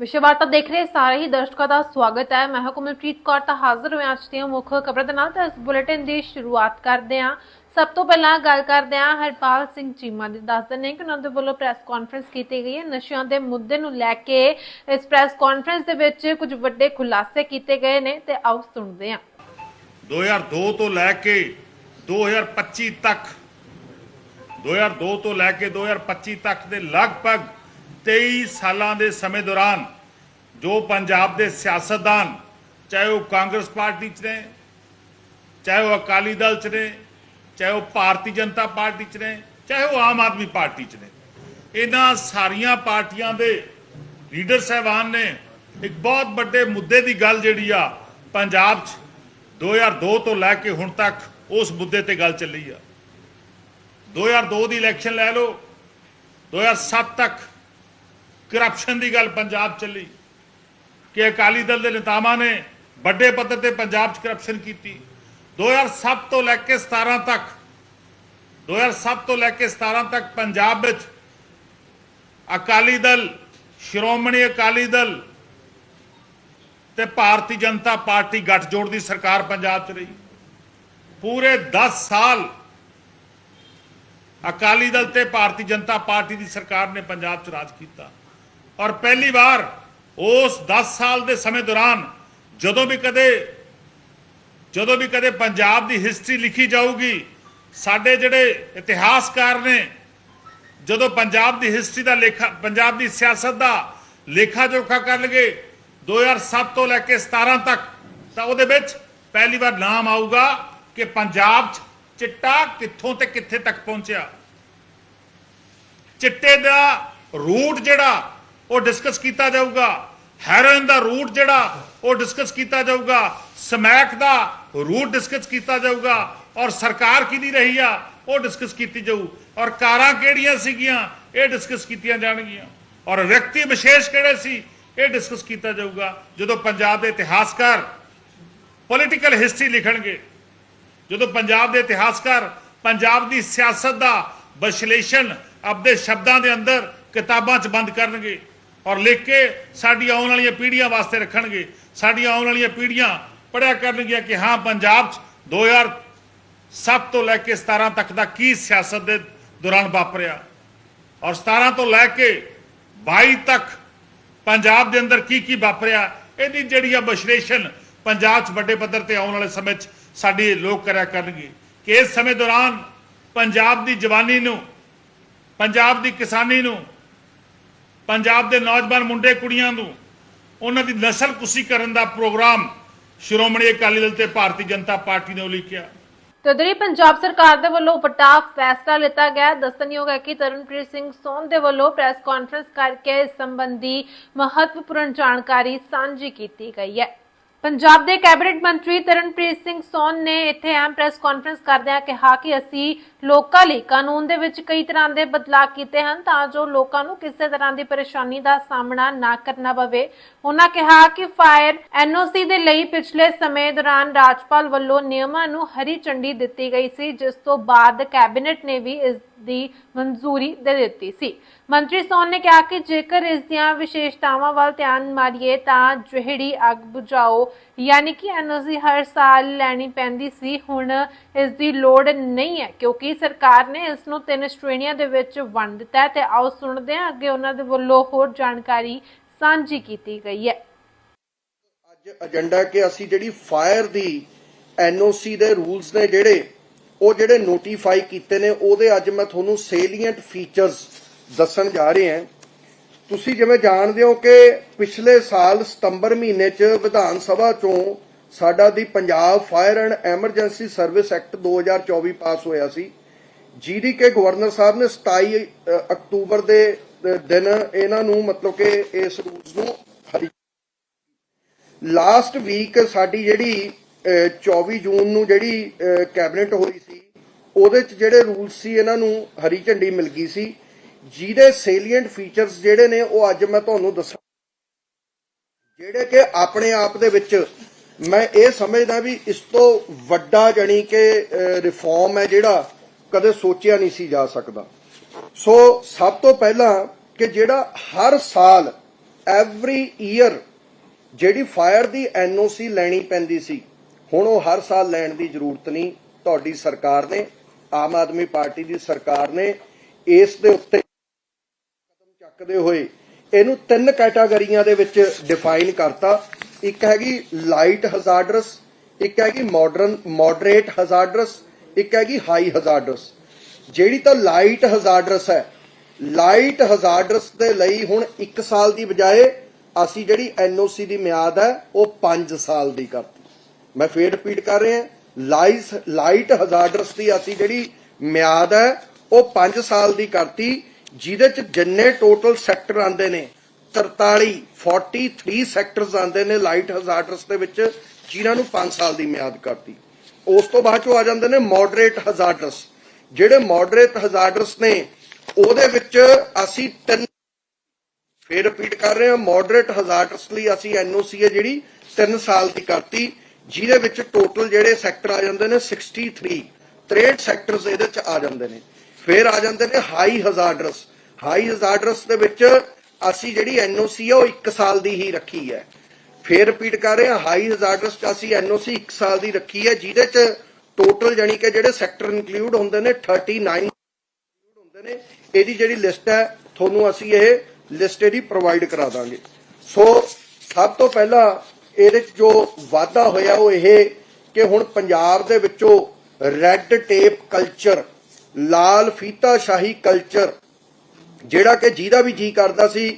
ਵਿਸ਼ਵਾਰਤਾ ਦੇਖ ਰਹੇ ਸਾਰੇ ਹੀ ਦਰਸ਼ਕਾਂ ਦਾ ਸਵਾਗਤ ਹੈ। ਮੈਂ ਹਾਂ ਕੁਮਲਪ੍ਰੀਤ ਕੌਰ, ਤਾਂ ਹਾਜ਼ਰ ਹੋਇਆ ਅੱਜ ਦੀਆਂ ਮੁੱਖ ਖਬਰਾਂ ਦੇ ਨਾਲ। ਤਾਂ ਇਸ ਬੁਲੇਟਿਨ ਦੀ ਸ਼ੁਰੂਆਤ ਕਰਦੇ ਹਾਂ। ਸਭ ਤੋਂ ਪਹਿਲਾਂ ਗੱਲ ਕਰਦੇ ਹਾਂ ਹਰਪਾਲ ਸਿੰਘ ਚੀਮਾ ਦੀ। ਦੱਸ ਦਿੰਦੇ ਕਿ ਉਹਨਾਂ ਦੇ ਵੱਲੋਂ ਪ੍ਰੈਸ ਕਾਨਫਰੰਸ ਕੀਤੀ ਗਈ ਹੈ। ਨਸ਼ਿਆਂ ਦੇ ਮੁੱਦੇ ਨੂੰ ਲੈ ਕੇ ਇਸ ਪ੍ਰੈਸ ਕਾਨਫਰੰਸ ਦੇ ਵਿੱਚ ਕੁਝ ਵੱਡੇ ਖੁਲਾਸੇ ਕੀਤੇ ਗਏ ਨੇ ਤੇ ਆਓ ਸੁਣਦੇ ਹਾਂ। 2002 ਤੋਂ ਲੈ ਕੇ 2025 ਤੱਕ 2002 ਤੋਂ ਲੈ ਕੇ 2025 ਤੱਕ ਦੇ ਲਗਭਗ 23 ਸਾਲਾਂ ਦੇ ਸਮੇਂ ਦੌਰਾਨ ਜੋ ਪੰਜਾਬ ਦੇ ਸਿਆਸਤਦਾਨ, ਚਾਹੇ ਉਹ ਕਾਂਗਰਸ ਪਾਰਟੀ 'ਚ ਨੇ, ਚਾਹੇ ਉਹ ਅਕਾਲੀ ਦਲ 'ਚ ਨੇ, ਚਾਹੇ ਉਹ ਭਾਰਤੀ ਜਨਤਾ ਪਾਰਟੀ 'ਚ ਨੇ, ਚਾਹੇ ਉਹ ਆਮ ਆਦਮੀ ਪਾਰਟੀ 'ਚ ਨੇ, ਇਹਨਾਂ ਸਾਰੀਆਂ ਪਾਰਟੀਆਂ ਦੇ ਲੀਡਰ ਸਾਹਿਬਾਨ ਨੇ। ਇੱਕ ਬਹੁਤ ਵੱਡੇ ਮੁੱਦੇ ਦੀ ਗੱਲ ਜਿਹੜੀ ਆ ਪੰਜਾਬ 'ਚ 2002 ਤੋਂ ਲੈ ਕੇ ਹੁਣ ਤੱਕ ਉਸ ਮੁੱਦੇ ਤੇ ਗੱਲ ਚੱਲੀ ਆ। 2002 ਦੀ ਇਲੈਕਸ਼ਨ ਲੈ ਲਓ 2007 ਤੱਕ ਕਰਪਸ਼ਨ ਦੀ ਗੱਲ ਪੰਜਾਬ ਚੱਲੀ, ਕਿ ਅਕਾਲੀ ਦਲ ਦੇ ਨੇਤਾਵਾਂ ਨੇ ਵੱਡੇ ਪੱਧਰ ਤੇ ਪੰਜਾਬ 'ਚ ਕਰਪਸ਼ਨ ਕੀਤੀ। 2007 ਤੋਂ ਲੈ ਕੇ 17 ਤੱਕ 2007 ਤੋਂ ਲੈ ਕੇ 17 ਤੱਕ ਪੰਜਾਬ ਵਿੱਚ ਅਕਾਲੀ ਦਲ, ਸ਼੍ਰੋਮਣੀ ਅਕਾਲੀ ਦਲ ਤੇ ਭਾਰਤੀ ਜਨਤਾ ਪਾਰਟੀ ਗੱਠਜੋੜ ਦੀ ਸਰਕਾਰ ਪੰਜਾਬ 'ਚ ਰਹੀ। ਪੂਰੇ 10 ਸਾਲ ਅਕਾਲੀ ਦਲ ਤੇ ਭਾਰਤੀ ਜਨਤਾ ਪਾਰਟੀ ਦੀ ਸਰਕਾਰ ਨੇ ਪੰਜਾਬ 'ਚ ਰਾਜ ਕੀਤਾ। ਔਰ ਪਹਿਲੀ ਵਾਰ ਉਸ 10 ਸਾਲ ਦੇ ਸਮੇਂ ਦੌਰਾਨ ਜਦੋਂ ਵੀ ਕਦੇ, ਜਦੋਂ ਵੀ ਕਦੇ ਪੰਜਾਬ ਦੀ ਹਿਸਟਰੀ ਲਿਖੀ ਜਾਊਗੀ, ਸਾਡੇ ਜਿਹੜੇ ਇਤਿਹਾਸਕਾਰ ਨੇ, ਜਦੋਂ ਪੰਜਾਬ ਦੀ ਹਿਸਟਰੀ ਦਾ ਲੇਖਾ, ਪੰਜਾਬ ਦੀ ਸਿਆਸਤ ਦਾ ਲੇਖਾ ਜੋਖਾ ਕਰਨਗੇ 2007 ਤੋਂ ਲੈ ਕੇ 17 ਤੱਕ, ਤਾਂ ਉਹਦੇ ਵਿੱਚ ਪਹਿਲੀ ਵਾਰ ਨਾਮ ਆਊਗਾ ਕਿ ਪੰਜਾਬ 'ਚ ਚਿੱਟਾ ਕਿੱਥੋਂ ਤੇ ਕਿੱਥੇ ਤੱਕ ਪਹੁੰਚਿਆ। ਚਿੱਟੇ ਦਾ ਰੂਟ ਜਿਹੜਾ ਉਹ ਡਿਸਕਸ ਕੀਤਾ ਜਾਊਗਾ। ਹੈਰੋਇਨ ਦਾ ਰੂਟ ਜਿਹੜਾ, ਉਹ ਡਿਸਕਸ ਕੀਤਾ ਜਾਊਗਾ। ਸਮੈਕ ਦਾ ਰੂਟ ਡਿਸਕਸ ਕੀਤਾ ਜਾਊਗਾ। ਔਰ ਸਰਕਾਰ ਕਿਹਦੀ ਰਹੀ ਆ, ਉਹ ਡਿਸਕਸ ਕੀਤੀ ਜਾਊ। ਔਰ ਕਾਰਾਂ ਕਿਹੜੀਆਂ ਸੀਗੀਆਂ, ਇਹ ਡਿਸਕਸ ਕੀਤੀਆਂ ਜਾਣਗੀਆਂ। ਔਰ ਵਿਅਕਤੀ ਵਿਸ਼ੇਸ਼ ਕਿਹੜੇ ਸੀ, ਇਹ ਡਿਸਕਸ ਕੀਤਾ ਜਾਊਗਾ। ਜਦੋਂ ਪੰਜਾਬ ਦੇ ਇਤਿਹਾਸਕਾਰ ਪੋਲੀਟੀਕਲ ਹਿਸਟਰੀ ਲਿਖਣਗੇ, ਜਦੋਂ ਪੰਜਾਬ ਦੇ ਇਤਿਹਾਸਕਾਰ ਪੰਜਾਬ ਦੀ ਸਿਆਸਤ ਦਾ ਵਿਸ਼ਲੇਸ਼ਣ ਆਪਦੇ ਸ਼ਬਦਾਂ ਦੇ ਅੰਦਰ ਕਿਤਾਬਾਂ 'ਚ ਬੰਦ ਕਰਨਗੇ ਔਰ ਲਿਖ ਕੇ ਸਾਡੀ ਆਉਣ ਵਾਲੀਆਂ ਪੀੜ੍ਹੀਆਂ ਵਾਸਤੇ ਰੱਖਣਗੇ। ਸਾਡੀਆਂ ਆਉਣ ਵਾਲੀਆਂ ਪੀੜ੍ਹੀਆਂ ਪੜਿਆ ਕਰਨਗੀਆਂ ਕਿ ਹਾਂ, ਪੰਜਾਬ 'ਚ 2007 ਤੋਂ ਲੈ ਕੇ 17 ਤੱਕ ਦਾ ਕੀ ਸਿਆਸਤ ਦੇ ਦੌਰਾਨ ਵਾਪਰਿਆ। ਔਰ 17 ਤੋਂ ਲੈ ਕੇ 22 ਤੱਕ ਪੰਜਾਬ ਦੇ ਅੰਦਰ ਕੀ ਕੀ ਵਾਪਰਿਆ, ਇਹਦੀ ਜਿਹੜੀ ਆ ਵਿਸ਼ਲੇਸ਼ਣ ਪੰਜਾਬ 'ਚ ਵੱਡੇ ਪੱਧਰ ਤੇ ਆਉਣ ਵਾਲੇ ਸਮੇਂ 'ਚ ਸਾਡੀ ਲੋਕ ਕਰਿਆ ਕਰਨਗੇ ਕਿ ਇਸ ਸਮੇਂ ਦੌਰਾਨ ਪੰਜਾਬ ਦੀ ਜਵਾਨੀ ਨੂੰ, ਪੰਜਾਬ ਦੀ ਕਿਸਾਨੀ ਨੂੰ ਪੰਜਾਬ ਦੇ ਨੌਜਵਾਨ ਮੁੰਡੇ ਕੁੜੀਆਂ ਨੂੰ ਉਹਨਾਂ ਦੀ ਨਸਲ ਕੁਸ਼ੀ ਕਰਨ ਦਾ ਪ੍ਰੋਗਰਾਮ ਸ਼੍ਰੋਮਣੀ ਅਕਾਲੀ ਦਲ ਤੇ ਭਾਰਤੀ ਜਨਤਾ ਪਾਰਟੀ ਨੇ ਉਲੀਕਿਆ। ਤੇ ਪੰਜਾਬ ਸਰਕਾਰ ਦੇ ਵੱਲੋਂ ਪਟਾ ਫੈਸਲਾ ਲਿੱਤਾ ਗਿਆ। ਦੱਸਣਯੋਗ ਹੈ ਕਿ ਤਰਨਪ੍ਰੀਤ ਸਿੰਘ ਸੋਨ ਦੇ ਵੱਲੋਂ ਪ੍ਰੈਸ ਕਾਨਫਰੰਸ ਕਰਕੇ ਇਸ ਸੰਬੰਧੀ ਮਹੱਤਵਪੂਰਨ ਜਾਣਕਾਰੀ ਸਾਂਝੀ ਕੀਤੀ ਗਈ ਹੈ। ਪੰਜਾਬ ਦੇ ਕੈਬਨਿਟ ਮੰਤਰੀ ਤਰਨਪ੍ਰੀਤ ਸਿੰਘ ਸੋਨ ਨੇ ਇੱਥੇ ਆਮ ਪ੍ਰੈਸ ਕਾਨਫਰੰਸ ਕਰਦਿਆਂ ਕਿਹਾ ਕਿ ਅਸੀਂ ਲੋਕਾਂ ਲਈ ਕਾਨੂੰਨ ਦੇ ਵਿੱਚ ਕਈ ਤਰ੍ਹਾਂ ਦੇ ਬਦਲਾਅ ਕੀਤੇ ਹਨ ਤਾਂ ਜੋ ਲੋਕਾਂ ਨੂੰ ਕਿਸੇ ਤਰ੍ਹਾਂ ਦੀ ਪਰੇਸ਼ਾਨੀ ਦਾ ਸਾਹਮਣਾ ਨਾ ਕਰਨਾ ਪਵੇ। ਉਹਨਾਂ ਕਿਹਾ ਕਿ ਫਾਇਰ ਐਨਓਸੀ ਦੇ ਲਈ ਪਿਛਲੇ ਸਮੇਂ ਦੌਰਾਨ ਰਾਜਪਾਲ ਵੱਲੋਂ ਨਿਯਮਾਂ ਨੂੰ ਹਰੀ ਝੰਡੀ ਦਿੱਤੀ ਗਈ ਸੀ, ਜਿਸ ਤੋਂ ਬਾਅਦ ਕੈਬਨਿਟ ਨੇ ਵੀ ਇਸ ਦੀ ਮਨਜ਼ੂਰੀ ਦੇ ਦਿੱਤੀ ਸੀ। ਮੰਤਰੀ ਸੋਨ ਨੇ ਕਿਹਾ ਕਿ ਜੇਕਰ ਇਸ ਦੀਆਂ ਵਿਸ਼ੇਸ਼ਤਾਵਾਂ ਵੱਲ ਧਿਆਨ ਮਾਰੀਏ ਤਾਂ ਜਿਹੜੀ ਅੱਗ ਬੁਝਾਓ, ਯਾਨੀ ਕਿ ਐਨਓਸੀ ਹਰ ਸਾਲ ਲੈਣੀ ਪੈਂਦੀ ਸੀ, ਹੁਣ ਇਸ ਦੀ ਲੋੜ ਨਹੀਂ ਹੈ, ਕਿਉਂਕਿ ਸਰਕਾਰ ਨੇ ਇਸ ਨੂੰ ਤਿੰਨ ਸ਼੍ਰੇਣੀਆਂ ਦੇ ਵਿੱਚ ਵੰਡ ਦਿੱਤਾ ਹੈ ਤੇ ਆਓ ਸੁਣਦੇ ਹਾਂ, ਅੱਗੇ ਉਹਨਾਂ ਦੇ ਵੱਲੋਂ ਹੋਰ ਜਾਣਕਾਰੀ ਸਾਂਝੀ ਕੀਤੀ ਗਈ ਹੈ। ਅੱਜ ਏਜੰਡਾ ਕਿ ਅਸੀਂ ਜਿਹੜੀ ਫਾਇਰ ਦੀ ਐਨਓਸੀ ਦੇ ਰੂਲਸ ਨੇ ਜਿਹੜੇ ਉਹ ਜਿਹੜੇ ਨੋਟੀਫਾਈ ਕੀਤੇ ਨੇ, ਉਹਦੇ ਅੱਜ ਮੈਂ ਤੁਹਾਨੂੰ ਸੇਲੀਐਂਟ ਫੀਚਰਸ ਦੱਸਣ ਜਾ ਰਿਹਾ ਹਾਂ। ਤੁਸੀਂ ਜਿਵੇਂ ਜਾਣਦੇ ਹੋ ਕਿ ਪਿਛਲੇ ਸਾਲ ਸਤੰਬਰ ਮਹੀਨੇ 'ਚ ਵਿਧਾਨ ਸਭਾ ਚੋਂ ਸਾਡਾ ਦੀ Punjab fire and emergency service act 2024 pass ਹੋਇਆ ਸੀ। ਜਿਹਦੀ ਕਿ ਗਵਰਨਰ ਸਾਹਿਬ ਨੇ 27 ਅਕਤੂਬਰ ਦੇ ਦਿਨ ਇਹਨਾਂ ਨੂੰ ਮਤਲਬ ਕਿ ਇਸ ਰੂਲਸ ਨੂੰ ਲਾਸਟ ਵੀਕ ਸਾਡੀ ਜਿਹੜੀ 24 ਜੂਨ ਨੂੰ ਜਿਹੜੀ ਕੈਬਨਿਟ ਹੋਈ ਸੀ, ਉਹਦੇ ਚ ਜਿਹੜੇ ਰੂਲਸ ਸੀ, ਇਹਨਾਂ ਨੂੰ ਹਰੀ ਝੰਡੀ ਮਿਲ ਗਈ ਸੀ। ਜਿਹਦੇ ਸੇਲੀਐਂਟ ਫੀਚਰਸ ਜਿਹੜੇ ਨੇ, ਉਹ ਅੱਜ ਮੈਂ ਤੁਹਾਨੂੰ ਦੱਸਾਂ। ਜਿਹੜੇ ਕਿ ਆਪਣੇ ਆਪ ਦੇ ਵਿੱਚ, ਮੈਂ ਇਹ ਸਮਝਦਾ ਵੀ ਇਸ ਤੋਂ ਵੱਡਾ ਜਣੀ ਕਿ ਰਿਫਾਰਮ ਹੈ ਜਿਹੜਾ, ਕਦੇ ਸੋਚਿਆ ਨਹੀਂ ਸੀ ਜਾ ਸਕਦਾ। ਸੋ, ਸਭ ਤੋਂ ਪਹਿਲਾਂ ਕਿ ਜਿਹੜਾ ਹਰ ਸਾਲ ਐਵਰੀ ਈਅਰ ਜਿਹੜੀ ਫਾਇਰ ਦੀ ਐਨਓਸੀ ਲੈਣੀ ਪੈਂਦੀ ਸੀ ਹੁਣ ਉਹ ਹਰ ਸਾਲ ਲੈਣ ਦੀ ਜ਼ਰੂਰਤ ਨਹੀਂ, ਤੁਹਾਡੀ ਸਰਕਾਰ ਨੇ, ਆਮ ਆਦਮੀ ਪਾਰਟੀ ਦੀ ਸਰਕਾਰ ਨੇ ਇਸ ਦੇ ਉੱਤੇ ਕਦਮ ਚੱਕਦੇ ਹੋਏ ਇਹਨੂੰ ਤਿੰਨ ਕੈਟਾਗਰੀਆਂ ਦੇ ਵਿੱਚ ਡਿਫਾਈਨ ਕਰਤਾ। ਇੱਕ ਹੈਗੀ ਲਾਈਟ ਹਜ਼ਾਰਡਰਸ ਇੱਕ ਹੈਗੀ ਮਾਡਰਨ ਮੋਡਰੇਟ ਹਜ਼ਾਰਡਰਸ ਇੱਕ ਹੈਗੀ ਹਾਈ ਹਜ਼ਾਰਡਰਸ ਜਿਹੜੀ ਤਾਂ ਲਾਈਟ ਹਜ਼ਾਰਡਰਸ ਹੈ ਲਾਈਟ ਹਜ਼ਾਰਡਰਸ ਦੇ ਲਈ ਹੁਣ 1 ਸਾਲ ਦੀ ਬਜਾਏ ਅਸੀਂ ਜਿਹੜੀ ਐਨਓਸੀ ਦੀ ਮਿਆਦ ਹੈ, ਉਹ 5 ਸਾਲ ਦੀ ਕਰਤੀ। ਮੈਂ ਫੇਰ ਰਿਪੀਟ ਕਰ ਰਿਹਾ ਲਾਈਸ, ਲਾਈਟ ਹਜ਼ਾਰਡਰਸ ਦੀ ਅਸੀਂ ਜਿਹੜੀ ਮਿਆਦ ਹੈ, ਉਹ 5 ਸਾਲ ਦੀ ਕਰਤੀ, ਜਿਹਦੇ ਚ ਜਿੰਨੇ ਟੋਟਲ ਸੈਕਟਰ ਆਂਦੇ ਨੇ 43 43 ਸੈਕਟਰਸ ਆਂਦੇ ਨੇ ਲਾਈਟ ਹਜ਼ਾਰਡਰਸ ਦੇ ਵਿੱਚ, ਜਿਨ੍ਹਾਂ ਨੂੰ 5 ਸਾਲ ਦੀ ਮਿਆਦ ਕਰਤੀ। ਉਸ ਤੋਂ ਬਾਅਦ ਚੋਂ ਆ ਜਾਂਦੇ ਨੇ ਮੋਡਰੇਟ ਹਜ਼ਾਰਡਰਸ ਜਿਹੜੇ ਮੋਡਰੇਟ ਹਜ਼ਾਰਡਰਸ ਨੇ, ਉਹਦੇ ਵਿੱਚ ਅਸੀਂ ਤਿੰਨ ਫੇਰ ਰਿਪੀਟ ਕਰ ਰਹੇ ਹਾਂ ਮੋਡਰੇਟ ਹਜ਼ਾਰਡਸ ਲਈ ਅਸੀਂ ਐਨਓਸੀ ਹੈ ਜਿਹੜੀ 3 ਸਾਲ ਦੀ ਕਰਤੀ। ਜਿਹਦੇ ਵਿੱਚ ਟੋਟਲ ਜਿਹੜੇ ਸੈਕਟਰ ਆ ਜਾਂਦੇ ਨੇ 63 63 ਸੈਕਟਰਸ ਇਹਦੇ ਚ ਆ ਜਾਂਦੇ ਨੇ। ਫੇਰ ਆ ਜਾਂਦੇ ਨੇ ਹਾਈ ਹਜ਼ਾਰਡਸ ਹਾਈ ਹਜ਼ਾਰਡਸ ਦੇ ਵਿੱਚ ਅਸੀਂ ਜਿਹੜੀ ਐਨਓਸੀ ਹੈ ਉਹ 1 ਸਾਲ ਦੀ ਹੀ ਰੱਖੀ ਹੈ। ਫੇਰ ਰਿਪੀਟ ਕਰ ਰਹੇ ਹਾਂ ਹਾਈ ਹਜ਼ਾਰਡਸ ਚ ਅਸੀਂ ਐਨਓਸੀ 1 ਸਾਲ ਦੀ ਰੱਖੀ ਹੈ, ਜਿਹਦੇ ਚ ਟੋਟਲ ਜਾਨੀ ਕਿ ਜਿਹੜੇ ਸੈਕਟਰ ਇਨਕਲੂਡ ਹੁੰਦੇ ਨੇ 39 ਹੁੰਦੇ ਨੇ। ਇਹਦੀ ਜਿਹੜੀ ਲਿਸਟ ਹੈ, ਤੁਹਾਨੂੰ ਅਸੀਂ ਇਹ ਲਿਸਟ ਇਹਦੀ ਪ੍ਰੋਵਾਈਡ ਕਰਾ ਦਾਂਗੇ। ਸੋ ਸਭ ਤੋਂ ਪਹਿਲਾਂ ਇਹਦੇ ਚ ਜੋ ਵਾਧਾ ਹੋਇਆ ਉਹ ਇਹ ਕਿ ਹੁਣ ਪੰਜਾਬ ਦੇ ਵਿੱਚੋਂ ਰੈੱਡ ਟੇਪ ਕਲਚਰ ਲਾਲ ਫੀਤਾ ਸ਼ਾਹੀ ਕਲਚਰ ਜਿਹੜਾ ਕਿ ਜਿਹਦਾ ਵੀ ਜੀ ਕਰਦਾ ਸੀ,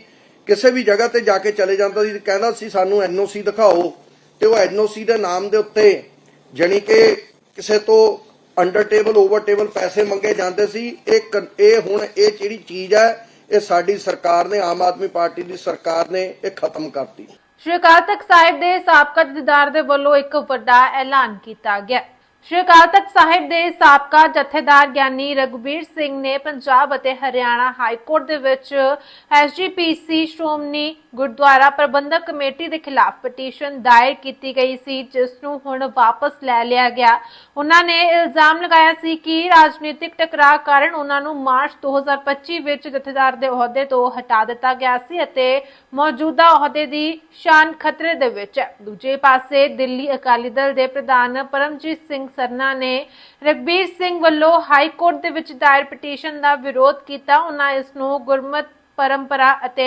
ਕਿਸੇ ਵੀ ਜਗ੍ਹਾ ਤੇ ਜਾ ਕੇ ਚਲੇ ਜਾਂਦਾ ਸੀ, ਕਹਿੰਦਾ ਸੀ ਸਾਨੂੰ ਐਨਓਸੀ ਦਿਖਾਓ, ਤੇ ਉਹ ਐਨਓਸੀ ਦੇ ਨਾਮ ਦੇ ਉੱਤੇ ਜਾਣੀ ਕਿ ਕਿਸੇ ਤੋਂ ਅੰਡਰ ਟੇਬਲ ਓਵਰ ਟੇਬਲ ਪੈਸੇ ਮੰਗੇ ਜਾਂਦੇ ਸੀ, ਇਹ ਇਹ ਹੁਣ ਇਹ ਜਿਹੜੀ ਚੀਜ਼ ਹੈ, ਇਹ ਸਾਡੀ ਸਰਕਾਰ ਨੇ, ਆਮ ਆਦਮੀ ਪਾਰਟੀ ਦੀ ਸਰਕਾਰ ਨੇ, ਇਹ ਖਤਮ ਕਰਤੀ। ਸ਼੍ਰੀ ਅਕਾਲ ਤਖਤ ਸਾਹਿਬ ਦੇ ਸਾਬਕਾ ਜਥੇਦਾਰ ਦੇ ਵੱਲੋਂ ਇੱਕ ਵੱਡਾ ਐਲਾਨ ਕੀਤਾ ਗਿਆ। ਸ਼੍ਰੀ ਅਕਾਲ ਤਖਤ ਸਾਹਿਬ ਦੇ ਸਾਬਕਾ ਜਥੇਦਾਰ ਗਿਆਨੀ ਰਘੁਬੀਰ ਸਿੰਘ ਨੇ ਪੰਜਾਬ ਅਤੇ ਹਰਿਆਣਾ ਹਾਈ ਕੋਰਟ ਦੇ ਵਿੱਚ ਐਸਜੀਪੀਸੀ ਸ਼੍ਰੋਮਣੀ ਗੁਰਦੁਆਰਾ ਪ੍ਰਬੰਧਕ ਕਮੇਟੀ ਦੇ ਖਿਲਾਫ ਪਟੀਸ਼ਨ ਦਾਇਰ ਕੀਤੀ ਗਈ ਸੀ, ਜਿਸ ਨੂੰ ਹੁਣ ਵਾਪਸ ਲੈ ਲਿਆ ਗਿਆ। ਉਹਨਾਂ ਨੇ ਇਲਜ਼ਾਮ ਲਗਾਇਆ ਸੀ ਕਿ ਰਾਜਨੀਤਿਕ ਟਕਰਾਅ ਕਾਰਨ ਉਹਨਾਂ ਨੂੰ ਮਾਰਚ 2025 ਵਿੱਚ ਜਥੇਦਾਰ ਦੇ ਅਹੁਦੇ ਤੋਂ ਹਟਾ ਦਿੱਤਾ ਗਿਆ ਸੀ ਅਤੇ ਮੌਜੂਦਾ ਅਹੁਦੇ ਦੀ ਸ਼ਾਨ ਖਤਰੇ ਦੇ ਵਿੱਚ ਹੈ। ਦੂਜੇ ਪਾਸੇ ਦਿੱਲੀ ਅਕਾਲੀ ਦਲ ਦੇ ਪ੍ਰਧਾਨ ਪਰਮਜੀਤ ਸਿੰਘ ਸਰਨਾ ਨੇ ਰਗਬੀਰ ਸਿੰਘ ਵੱਲੋਂ ਹਾਈ ਕੋਰਟ ਦੇ ਵਿੱਚ ਦਾਇਰ ਪਟੀਸ਼ਨ ਦਾ ਵਿਰੋਧ ਕੀਤਾ। ਉਹਨਾਂ ਇਸ ਨੂੰ ਗੁਰਮਤ, ਪਰੰਪਰਾ ਅਤੇ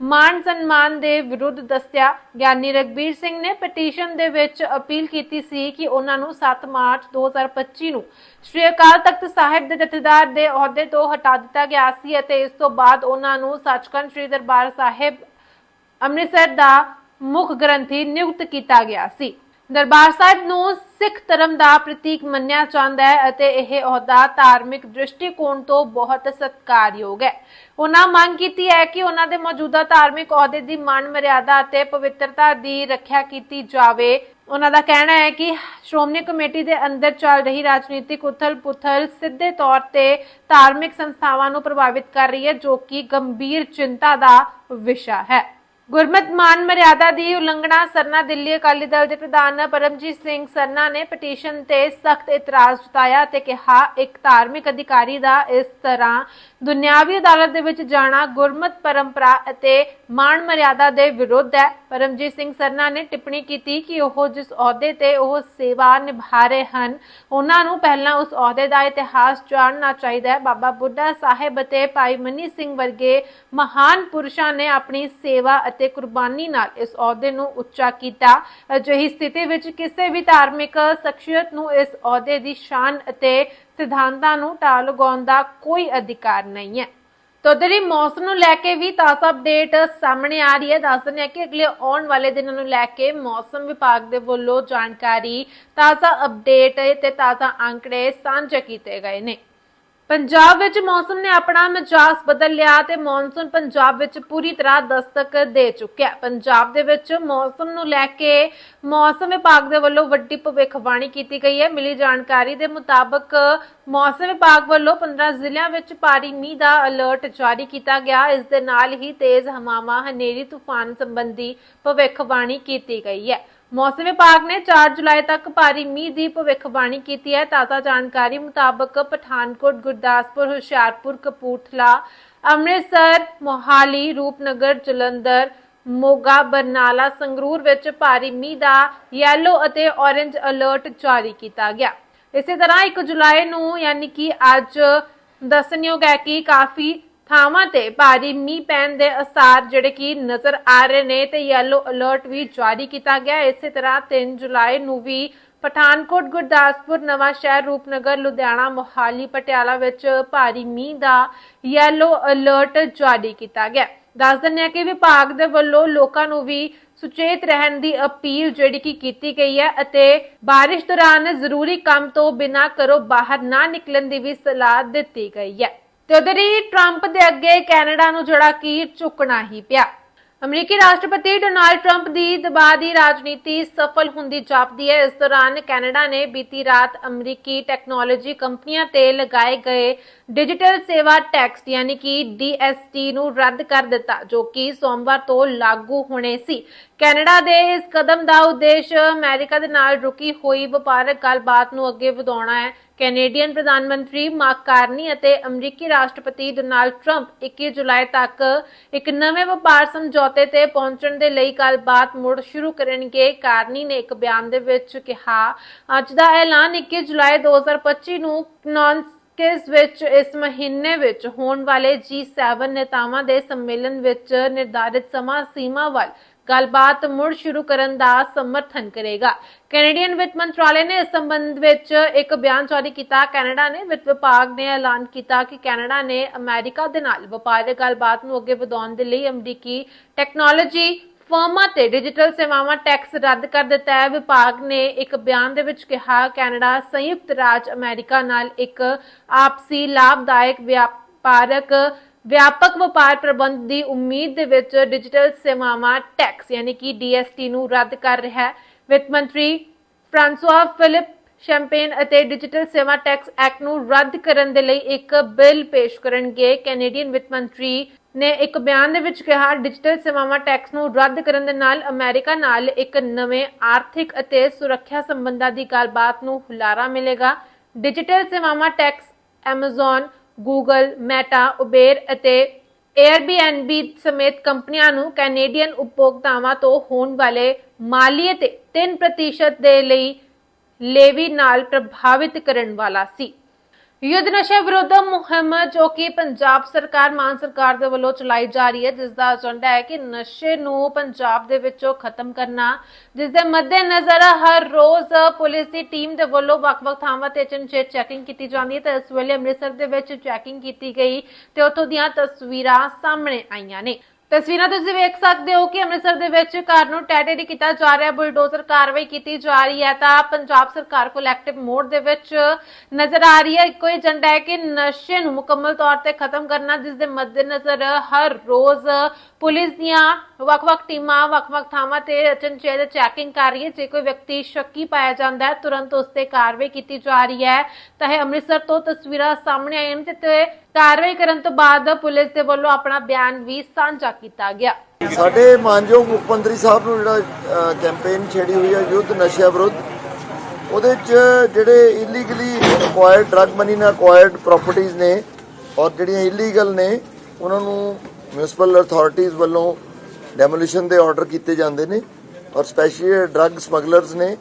ਮਾਨ ਸਨਮਾਨ ਦੇ ਵਿਰੁੱਧ ਦੱਸਿਆ। ਗਿਆਨੀ ਰਗਬੀਰ ਸਿੰਘ ਨੇ ਪਟੀਸ਼ਨ ਦੇ ਵਿੱਚ ਅਪੀਲ ਕੀਤੀ ਸੀ ਕਿ ਉਹਨਾਂ ਨੂੰ 7 ਮਾਰਚ 2025 ਨੂੰ ਸ਼੍ਰੀ ਅਕਾਲ ਤਖਤ ਸਾਹਿਬ ਦੇ ਜਥੇਦਾਰ ਦੇ ਅਹੁਦੇ ਤੋਂ ਹਟਾ ਦਿੱਤਾ ਗਿਆ ਸੀ ਅਤੇ ਇਸ ਤੋਂ ਬਾਅਦ ਉਹਨਾਂ ਨੂੰ ਸੱਚਖੰਡ ਸ੍ਰੀ ਦਰਬਾਰ ਸਾਹਿਬ ਅੰਮ੍ਰਿਤਸਰ ਦਾ ਮੁੱਖ ਗ੍ਰੰਥੀ ਨਿਯੁਕਤ ਕੀਤਾ ਗਿਆ ਸੀ। ਦਰਬਾਰ ਸਾਹਿਬ ਨੂੰ ਸਿੱਖ ਧਰਮ ਦਾ ਪ੍ਰਤੀਕ ਮੰਨਿਆ ਜਾਂਦਾ ਹੈ ਅਤੇ ਇਹ ਅਹੁਦਾ ਧਾਰਮਿਕ ਦ੍ਰਿਸ਼ਟੀਕੋਣ ਤੋਂ ਬਹੁਤ ਸਤਿਕਾਰਯੋਗ ਹੈ। ਉਹਨਾਂ ਮੰਗ ਕੀਤੀ ਹੈ ਕਿ ਉਹਨਾਂ ਦੇ ਮੌਜੂਦਾ ਧਾਰਮਿਕ ਅਹੁਦੇ ਦੀ ਮਾਨ ਮਰਿਆਦਾ ਅਤੇ ਪਵਿੱਤਰਤਾ ਦੀ ਰੱਖਿਆ ਕੀਤੀ ਜਾਵੇ। ਉਹਨਾਂ ਦਾ ਕਹਿਣਾ ਹੈ ਕਿ ਸ਼੍ਰੋਮਣੀ ਕਮੇਟੀ ਦੇ ਅੰਦਰ ਚੱਲ ਰਹੀ ਰਾਜਨੀਤਿਕ ਉਥਲ-ਪੁਥਲ ਸਿੱਧੇ ਤੌਰ ਤੇ ਧਾਰਮਿਕ ਸੰਸਥਾਵਾਂ ਨੂੰ ਪ੍ਰਭਾਵਿਤ ਕਰ ਰਹੀ ਹੈ, ਜੋ ਕਿ ਗੰਭੀਰ ਚਿੰਤਾ ਦਾ ਵਿਸ਼ਾ ਹੈ। ਗੁਰਮਤ ਮਾਨ ਮਰਿਆਦਾ ਦੀ ਉਲੰਘਣਾ ਸਰਨਾ ਦਿੱਲੀ ਅਕਾਲੀ ਦਲ ਦੇ ਪ੍ਰਧਾਨ ਪਰਮਜੀਤ ਸਿੰਘ ਸਰਨਾ ਨੇ ਪਟੀਸ਼ਨ ਤੇ ਸਖਤ ਇਤਰਾਜ਼ ਜਤਾਇਆ ਤੇ ਕਿਹਾ, ਇੱਕ ਧਾਰਮਿਕ ਅਧਿਕਾਰੀ ਦਾ ਇਸ ਤਰ੍ਹਾਂ ਦੁਨਿਆਵੀ ਅਦਾਲਤ ਦੇ ਵਿੱਚ ਜਾਣਾ ਗੁਰਮਤ ਪਰੰਪਰਾ ਅਤੇ ਮਾਨ ਮਰਿਆਦਾ ਦੇ ਵਿਰੁੱਧ ਹੈ। ਪਰਮਜੀਤ ਸਿੰਘ ਸਰਨਾ ਨੇ ਟਿੱਪਣੀ ਕੀਤੀ ਕਿ ਉਹ ਜਿਸ ਅਹੁਦੇ ਤੇ ਉਹ ਸੇਵਾ ਨਿਭਾ ਰਹੇ ਹਨ, ਉਹਨਾਂ ਨੂੰ ਪਹਿਲਾਂ ਉਸ ਅਹੁਦੇ ਦਾ ਇਤਿਹਾਸ ਜਾਣਨਾ ਚਾਹੀਦਾ ਹੈ। ਬਾਬਾ ਬੁੱਢਾ ਸਾਹਿਬ ਅਤੇ ਭਾਈ ਮਨੀ ਸਿੰਘ ਵਰਗੇ ਮਹਾਨ ਪੁਰਸ਼ਾਂ ਨੇ ਆਪਣੀ ਸੇਵਾ ਅਤੇ ਕੁਰਬਾਨੀ ਨਾਲ ਇਸ ਅਹੁਦੇ ਨੂੰ ਉੱਚਾ ਕੀਤਾ। ਅਜਿਹੀ ਸਥਿਤੀ ਵਿੱਚ ਕਿਸੇ ਵੀ ਧਾਰਮਿਕ ਸ਼ਖਸੀਅਤ ਨੂੰ ਇਸ ਅਹੁਦੇ ਦੀ ਸ਼ਾਨ ਅਤੇ ਸਿਧਾਂਤਾਂ ਨੂੰ ਢਾਹ ਲਗਾਉਣ ਦਾ ਕੋਈ ਅਧਿਕਾਰ ਨਹੀਂ ਹੈ। ਤੋ ਜਿਹੜੀ ਮੌਸਮ ਨੂੰ ਲੈ ਕੇ ਵੀ ਤਾਜ਼ਾ ਅਪਡੇਟ ਸਾਹਮਣੇ ਆ ਰਹੀ ਹੈ। ਦੱਸ ਦਿੰਦੇ ਆ ਕਿ ਅਗਲੇ ਆਉਣ ਵਾਲੇ ਦਿਨਾਂ ਨੂੰ ਲੈ ਕੇ ਮੌਸਮ ਵਿਭਾਗ ਦੇ ਵੱਲੋਂ ਜਾਣਕਾਰੀ ਤਾਜ਼ਾ ਅਪਡੇਟ ਤੇ ਤਾਜ਼ਾ ਅੰਕੜੇ ਸਾਂਝੇ ਕੀਤੇ ਗਏ ਨੇ। ਪੰਜਾਬ ਵਿੱਚ ਮੌਸਮ ਨੇ ਆਪਣਾ ਮਿਜਾਜ਼ ਬਦਲ ਲਿਆ ਤੇ ਮੌਨਸੂਨ ਪੰਜਾਬ ਵਿੱਚ ਪੂਰੀ ਤਰ੍ਹਾਂ ਦਸਤਕ ਦੇ ਚੁੱਕਿਆ। ਪੰਜਾਬ ਦੇ ਵਿੱਚ ਮੌਸਮ ਨੂੰ ਲੈ ਕੇ ਮੌਸਮ ਵਿਭਾਗ ਦੇ ਵੱਲੋਂ ਵੱਡੀ ਭਵਿੱਖਬਾਣੀ ਕੀਤੀ ਗਈ ਹੈ। ਮਿਲੀ ਜਾਣਕਾਰੀ ਦੇ ਮੁਤਾਬਕ ਮੌਸਮ ਵਿਭਾਗ ਵੱਲੋਂ 15 ਜ਼ਿਲ੍ਹਿਆਂ ਵਿੱਚ ਭਾਰੀ ਮੀਂਹ ਦਾ ਅਲਰਟ ਜਾਰੀ ਕੀਤਾ ਗਿਆ। ਇਸ ਦੇ ਨਾਲ ਹੀ ਤੇਜ਼ ਹਵਾਵਾਂ, ਹਨੇਰੀ, ਤੂਫਾਨ ਸੰਬੰਧੀ ਭਵਿੱਖਬਾਣੀ ਕੀਤੀ ਗਈ ਹੈ। ਮੌਸਮ ਵਿਭਾਗ ਨੇ 4 ਜੁਲਾਈ ਤੱਕ ਭਾਰੀ ਮੀਂਹ ਦੀ ਭਵਿੱਖਬਾਣੀ ਕੀਤੀ ਹੈ। ਤਾਜ਼ਾ ਜਾਣਕਾਰੀ ਮੁਤਾਬਕ ਪਠਾਨਕੋਟ, ਗੁਰਦਾਸਪੁਰ, ਹੁਸ਼ਿਆਰਪੁਰ, ਕਪੂਰਥਲਾ, ਅੰਮ੍ਰਿਤਸਰ, ਮੋਹਾਲੀ, ਰੂਪਨਗਰ, ਜਲੰਧਰ, ਮੋਗਾ, ਬਰਨਾਲਾ ਸੰਗਰੂਰ ਵਿੱਚ ਭਾਰੀ ਮੀਂਹ ਦਾ ਯੈਲੋ ਅਤੇ ਔਰੇਂਜ ਅਲਰਟ ਜਾਰੀ ਕੀਤਾ ਗਿਆ। ਇਸੇ ਤਰ੍ਹਾਂ 1 ਜੁਲਾਈ ਨੂੰ ਯਾਨੀ ਕਿ ਅੱਜ ਦੱਸਣਯੋਗ ਹੈ ਕਿ ਕਾਫੀ ਥਾਵਾਂ ਤੇ ਭਾਰੀ ਮੀਂਹ ਪੈਣ ਦੇ ਅਸਾਰ ਜਿਹੜੇ ਕਿ ਨਜ਼ਰ ਆ ਰਹੇ ਨੇ ਤੇ ਯੈਲੋ ਅਲਰਟ ਵੀ ਜਾਰੀ ਕੀਤਾ ਗਿਆ ਇਸੇ ਤਰ੍ਹਾਂ 3 ਜੁਲਾਈ ਨੂੰ ਵੀ ਪਠਾਨਕੋਟ, ਗੁਰਦਾਸਪੁਰ, ਨਵਾਂ ਸ਼ਹਿਰ, ਰੂਪਨਗਰ, ਲੁਧਿਆਣਾ, ਮੋਹਾਲੀ, ਪਟਿਆਲਾ ਵਿੱਚ ਭਾਰੀ ਮੀਂਹ ਦਾ ਯੈਲੋ ਅਲਰਟ ਜਾਰੀ ਕੀਤਾ ਗਿਆ ਹੈ। ਦੱਸ ਦਿੰਦੇ ਆ ਕਿ ਵਿਭਾਗ ਦੇ ਵੱਲੋਂ ਲੋਕਾਂ ਨੂੰ ਵੀ ਸੁਚੇਤ ਰਹਿਣ ਦੀ ਅਪੀਲ ਜਿਹੜੀ ਕਿ ਕੀਤੀ ਗਈ ਹੈ ਅਤੇ ਬਾਰਿਸ਼ ਦੌਰਾਨ ਜ਼ਰੂਰੀ ਕੰਮ ਤੋਂ ਬਿਨਾਂ ਕਰੋ ਬਾਹਰ ਨਾ ਨਿਕਲਣ ਦੀ ਵੀ ਸਲਾਹ ਦਿੱਤੀ ਗਈ ਹੈ ਤੇ ਉਧਰ ਹੀ ਟਰੰਪ ਦੇ ਅੱਗੇ ਕੈਨੇਡਾ ਨੂੰ ਜਿਹੜਾ ਕਿ ਝੁਕਣਾ ਹੀ ਪਿਆ। ਅਮਰੀਕੀ ਰਾਸ਼ਟਰਪਤੀ ਡੋਨਾਲਡ ਟਰੰਪ ਦੀ ਦਬਾਅ ਦੀ ਰਾਜਨੀਤੀ ਸਫਲ ਹੁੰਦੀ ਜਾਪਦੀ ਹੈ। ਇਸ ਦੌਰਾਨ ਕੈਨੇਡਾ ਨੇ ਬੀਤੀ ਰਾਤ ਅਮਰੀਕੀ ਟੈਕਨੋਲੋਜੀ ਕੰਪਨੀਆਂ ਤੇ ਲਗਾਏ ਗਏ ਡਿਜੀਟਲ ਸੇਵਾ ਟੈਕਸ, ਯਾਨੀ ਕਿ DST ਨੂੰ ਰੱਦ ਕਰ ਦਿੱਤਾ, ਜੋ ਕਿ ਸੋਮਵਾਰ ਤੋਂ ਲਾਗੂ ਹੋਣੇ ਸੀ। ਕੈਨੇਡਾ ਦੇ ਇਸ ਕਦਮ ਦਾ ਉਦੇਸ਼ ਅਮਰੀਕਾ ਦੇ ਨਾਲ ਰੁਕੀ ਹੋਈ ਵਪਾਰਕ ਗੱਲਬਾਤ ਨੂੰ ਅੱਗੇ ਵਧਾਉਣਾ ਹੈ। ਕੈਨੇਡੀਅਨ ਪ੍ਰਧਾਨ ਮੰਤਰੀ ਮਾਰਕ ਕਾਰਨੀ ਅਤੇ ਅਮਰੀਕੀ ਰਾਸ਼ਟਰਪਤੀ ਡੋਨਾਲਡ ਟਰੰਪ 21 ਜੁਲਾਈ ਤੱਕ ਇੱਕ ਨਵੇਂ ਵਪਾਰ ਸਮਝੌਤੇ ਤੇ ਪਹੁੰਚਣ ਦੇ ਲਈ ਗੱਲਬਾਤ ਮੁੜ ਸ਼ੁਰੂ ਕਰਨਗੇ। ਕਾਰਨੀ ਨੇ ਇੱਕ ਬਿਆਨ ਦੇ ਵਿੱਚ ਕਿਹਾ, ਅੱਜ ਦਾ ਐਲਾਨ 21 ਜੁਲਾਈ 2025 ਨੂੰ ਨੌਨਸਕਿਸ ਵਿੱਚ ਇਸ ਮਹੀਨੇ ਵਿੱਚ ਹੋਣ ਵਾਲੇ G7 ਨੇਤਾਵਾਂ ਦੇ ਸੰਮੇਲਨ ਵਿੱਚ ਨਿਰਧਾਰਿਤ ਸਮਾਂ ਸੀਮਾ ਵੱਲ ਗੱਲਬਾਤ ਮੁੜ ਸ਼ੁਰੂ ਕਰਨ ਦਾ ਸਮਰਥਨ ਕਰੇਗਾ। ਕੈਨੇਡੀਅਨ ਵਿੱਤ ਮੰਤਰਾਲੇ ਨੇ ਇਸ ਸੰਬੰਧ ਵਿੱਚ ਇੱਕ ਬਿਆਨ ਜਾਰੀ ਕੀਤਾ। ਕੈਨੇਡਾ ਨੇ ਵਿੱਤ ਵਿਭਾਗ ਨੇ ਐਲਾਨ ਕੀਤਾ ਕਿ ਕੈਨੇਡਾ ਨੇ ਅਮਰੀਕਾ ਦੇ ਨਾਲ ਵਪਾਰਕ ਗੱਲਬਾਤ ਨੂੰ ਅੱਗੇ ਵਧਾਉਣ ਦੇ ਲਈ ਅਮਰੀਕੀ ਟੈਕਨੋਲੋਜੀ ਫਰਮਾਂ ਤੇ ਡਿਜੀਟਲ ਸੇਵਾਵਾਂ ਟੈਕਸ ਰੱਦ ਕਰ ਦਿੱਤਾ ਹੈ। ਵਿਭਾਗ ਨੇ ਇੱਕ ਬਿਆਨ ਦੇ ਵਿੱਚ ਕਿਹਾ, ਕੈਨੇਡਾ ਸੰਯੁਕਤ ਰਾਜ ਅਮਰੀਕਾ ਨਾਲ ਇੱਕ ਆਪਸੀ ਲਾਭਦਾਇਕ ਵਪਾਰਕ ਵਿਆਪਕ ਵਪਾਰ ਪ੍ਰਬੰਧ ਦੀ ਉਮੀਦ ਦੇ ਵਿੱਚ ਡਿਜੀਟਲ ਸੇਵਾਵਾਂ ਟੈਕਸ ਯਾਨੀ ਕਿ DST ਨੂੰ ਰੱਦ ਕਰ ਰਿਹਾ ਹੈ। ਵਿੱਤ ਮੰਤਰੀ ਫ੍ਰਾਂਸਵਾ ਫਿਲਿਪ ਸ਼ੈਂਪੇਨ ਅਤੇ ਡਿਜੀਟਲ ਸੇਵਾ ਟੈਕਸ ਐਕਟ ਨੂੰ ਰੱਦ ਕਰਨ ਦੇ ਲਈ ਇੱਕ ਬਿੱਲ ਪੇਸ਼ ਕਰਨਗੇ। ਕੈਨੇਡੀਅਨ ਵਿੱਤ ਮੰਤਰੀ ਨੇ ਇੱਕ ਬਿਆਨ ਦੇ ਵਿੱਚ ਕਿਹਾ ਡਿਜੀਟਲ ਸੇਵਾਵਾਂ ਟੈਕਸ ਨੂੰ ਰੱਦ ਕਰਨ ਦੇ ਨਾਲ ਅਮਰੀਕਾ ਨਾਲ ਇੱਕ ਨਵੇਂ ਆਰਥਿਕ ਅਤੇ ਸੁਰੱਖਿਆ ਸੰਬੰਧਾਂ ਦੀ ਗੱਲਬਾਤ ਨੂੰ ਹੁਲਾਰਾ ਮਿਲੇਗਾ। ਡਿਜੀਟਲ ਸੇਵਾਵਾਂ tax Amazon Google, Meta, Uber ਅਤੇ Airbnb ਸਮੇਤ ਕੰਪਨੀਆਂ ਨੂੰ ਕੈਨੇਡੀਅਨ ਉਪਭੋਗਤਾਵਾਂ ਤੋਂ ਹੋਣ ਵਾਲੇ ਮਾਲੀਏ ਤੇ 3% ਦੇ ਲਈ ਲੇਵੀ ਨਾਲ ਪ੍ਰਭਾਵਿਤ ਕਰਨ ਵਾਲਾ ਸੀ। ਯੁੱਧ ਨਸ਼ਾ ਵਿਰੋਧ ਮੁਹਿੰਮ ਜੋ ਕਿ ਪੰਜਾਬ ਸਰਕਾਰ, ਮਾਨ ਸਰਕਾਰ ਦੇ ਵੱਲੋਂ ਚਲਾਈ ਜਾ ਰਹੀ ਹੈ ਜਿਸ ਦਾ ਏਜੰਡਾ ਹੈ ਕਿ ਨਸ਼ੇ ਨੂੰ ਪੰਜਾਬ ਦੇ ਵਿੱਚੋਂ ਖਤਮ ਕਰਨਾ ਜਿਸ ਦੇ ਮੱਦੇਨਜ਼ਰ ਹਰ ਰੋਜ਼ ਪੁਲਿਸ ਦੀ ਟੀਮ ਦੇ ਵੱਲੋਂ ਵੱਖ-ਵੱਖ ਥਾਵਾਂ ਤੇ ਚੰਚੇ ਚੈਕਿੰਗ ਕੀਤੀ ਜਾਂਦੀ ਹੈ ਤੇ ਇਸ ਵੇਲੇ ਅੰਮ੍ਰਿਤਸਰ ਦੇ ਵਿੱਚ ਚੈਕਿੰਗ ਕੀਤੀ ਗਈ ਤੇ ਉੱਥੋਂ ਦੀਆਂ ਤਸਵੀਰਾਂ ਸਾਹਮਣੇ ਆਈਆਂ ਨੇ। ਤਸਵੀਰਾਂ ਤੁਸੀਂ ਵੇਖ ਸਕਦੇ ਹੋ ਕਿ ਅੰਮ੍ਰਿਤਸਰ ਦੇ ਵਿੱਚ ਕਾਰ ਨੂੰ ਟੈਟੇਰੀ ਕੀਤਾ ਜਾ ਰਿਹਾ ਬੁਲਡੋਜ਼ਰ ਕਾਰਵਾਈ ਕੀਤੀ ਜਾ ਰਹੀ ਹੈ। ਤਾਂ ਪੰਜਾਬ ਸਰਕਾਰ ਕਲੈਕਟਿਵ ਮੋਡ ਦੇ ਵਿੱਚ ਨਜ਼ਰ ਆ ਰਹੀ ਹੈ। ਇੱਕੋ ਏਜੰਡਾ ਹੈ ਕਿ ਨਸ਼ੇ ਨੂੰ ਮੁਕੰਮਲ ਤੌਰ ਤੇ ਖਤਮ ਕਰਨਾ, ਜਿਸ ਦੇ ਮੱਦੇਨਜ਼ਰ ਹਰ ਰੋਜ਼ ਪੁਲਿਸ ਦੀਆਂ ਵੱਖ-ਵੱਖ ਟੀਮਾਂ, ਵੱਖ-ਵੱਖ ਥਾਵਾਂ ਤੇ ਅਚਨਚੇਤ ਚੈਕਿੰਗ ਕਰ ਰਹੀ ਹੈ। ਜੇ ਕੋਈ ਵਿਅਕਤੀ ਸ਼ੱਕੀ ਪਾਇਆ ਜਾਂਦਾ ਹੈ, ਤੁਰੰਤ ਉਸ ਤੇ ਕਾਰਵਾਈ ਕੀਤੀ ਜਾ ਰਹੀ ਹੈ। ਤਾਂ ਇਹ ਅੰਮ੍ਰਿਤਸਰ ਤੋਂ ਤਸਵੀਰਾਂ ਸਾਹਮਣੇ ਆਈਆਂ ਨੇ ਤੇ ਕਾਰਵਾਈ ਕਰਨ ਤੋਂ ਬਾਅਦ ਪੁਲਿਸ ਦੇ ਵੱਲੋਂ ਆਪਣਾ ਬਿਆਨ ਵੀ ਸਾਂਝਾ ਕੀਤਾ ਗਿਆ। ਸਾਡੇ ਮਾਨਯੋਗ ਮੁੱਖ ਮੰਤਰੀ ਸਾਹਿਬ ਨੂੰ ਜਿਹੜਾ ਕੈਂਪੇਨ ਛੇੜੀ ਹੋਈ ਹੈ ਯੁੱਧ ਨਸ਼ਿਆਂ ਵਿਰੁੱਧ, ਉਹਦੇ 'ਚ ਜਿਹੜੇ ਇਲੀਗਲੀ ਅਕਵਾਇਰਡ ਡਰੱਗ ਮਨੀ ਨਾਲ ਅਕਵਾਇਰਡ ਪ੍ਰਾਪਰਟੀਆਂ ਨੇ, ਔਰ ਜਿਹੜੀਆਂ ਇਲੀਗਲ ਨੇ, ਉਹਨਾਂ ਨੂੰ ਮਿਊਨਿਸਪਲ ਅਥਾਰਟੀਆਂ ਵੱਲੋਂ ਡੈਮੋਲੀਸ਼ਨ ਦੇ ਆਰਡਰ ਕੀਤੇ ਜਾਂਦੇ ਨੇ, ਔਰ ਸਪੈਸ਼ਲੀ ਡਰੱਗ ਸਮਗਲਰਸ ਨੇ,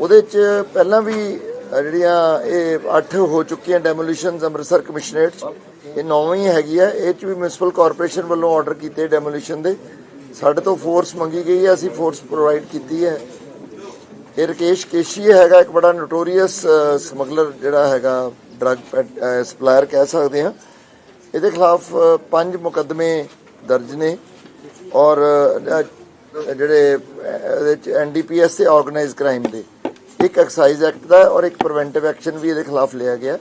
ਉਹਦੇ 'ਚ ਪਹਿਲਾਂ ਵੀ ਜਿਹੜੀਆਂ ਇਹ 8 ਹੋ ਚੁੱਕੀਆਂ ਡੈਮੋਲੀਸ਼ਨਸ ਅੰਮ੍ਰਿਤਸਰ ਕਮਿਸ਼ਨਰੇਟ 'ਚ, ਇਹ ਨੌਵੀਂ ਹੈਗੀ ਹੈ ਇਹ 'ਚ ਵੀ ਮਿਊਨਿਸਪਲ ਕਾਰਪੋਰੇਸ਼ਨ ਵੱਲੋਂ ਆਰਡਰ ਕੀਤੇ ਡੈਮੋਲੀਸ਼ਨ ਦੇ। ਸਾਡੇ ਤੋਂ ਫੋਰਸ ਮੰਗੀ ਗਈ ਹੈ ਅਸੀਂ ਫੋਰਸ ਪ੍ਰੋਵਾਈਡ ਕੀਤੀ ਹੈ ਇਹ ਰਕੇਸ਼ ਕੇਸ਼ੀ ਹੈਗਾ ਇੱਕ ਬੜਾ ਨੋਟੋਰੀਅਸ ਸਮਗਲਰ ਜਿਹੜਾ ਹੈਗਾ ਡਰੱਗ ਸਪਲਾਇਰ ਕਹਿ ਸਕਦੇ ਹਾਂ। ਇਹਦੇ ਖਿਲਾਫ ਪੰਜ ਮੁਕੱਦਮੇ ਦਰਜ ਨੇ ਔਰ ਜਿਹੜੇ ਇਹਦੇ ਚ ਐਨਡੀਪੀਐਸ ਤੇ ਆਰਗੇਨਾਈਜ਼ ਕ੍ਰਾਈਮ ਦੇ। ਇੱਕ ਐਕਸਾਈਜ਼ ਐਕਟ ਦਾ ਔਰ ਇੱਕ ਪ੍ਰੀਵੈਂਟਿਵ ਐਕਸ਼ਨ ਵੀ ਇਹਦੇ ਖਿਲਾਫ ਲਿਆ ਗਿਆ।